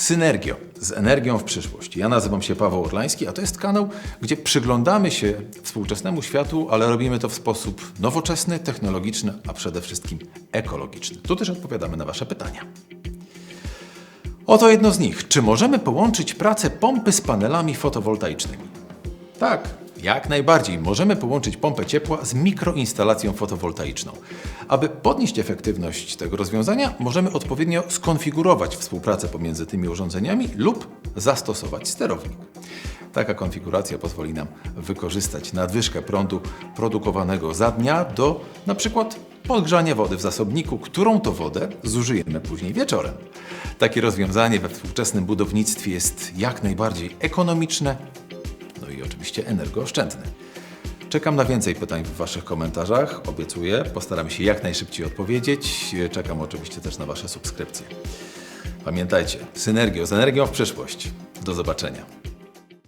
Synergio z energią w przyszłość. Ja nazywam się Paweł Orlański, a to jest kanał, gdzie przyglądamy się współczesnemu światu, ale robimy to w sposób nowoczesny, technologiczny, a przede wszystkim ekologiczny. Tu też odpowiadamy na Wasze pytania. Oto jedno z nich. Czy możemy połączyć pracę pompy z panelami fotowoltaicznymi? Tak, jak najbardziej. Możemy połączyć pompę ciepła z mikroinstalacją fotowoltaiczną. Aby podnieść efektywność tego rozwiązania, możemy odpowiednio skonfigurować współpracę pomiędzy tymi urządzeniami lub zastosować sterownik. Taka konfiguracja pozwoli nam wykorzystać nadwyżkę prądu produkowanego za dnia do na przykład podgrzania wody w zasobniku, którą to wodę zużyjemy później wieczorem. Takie rozwiązanie we współczesnym budownictwie jest jak najbardziej ekonomiczne, no i oczywiście energooszczędny. Czekam na więcej pytań w Waszych komentarzach. Obiecuję, postaramy się jak najszybciej odpowiedzieć. Czekam oczywiście też na Wasze subskrypcje. Pamiętajcie, synergio z energią w przyszłość. Do zobaczenia.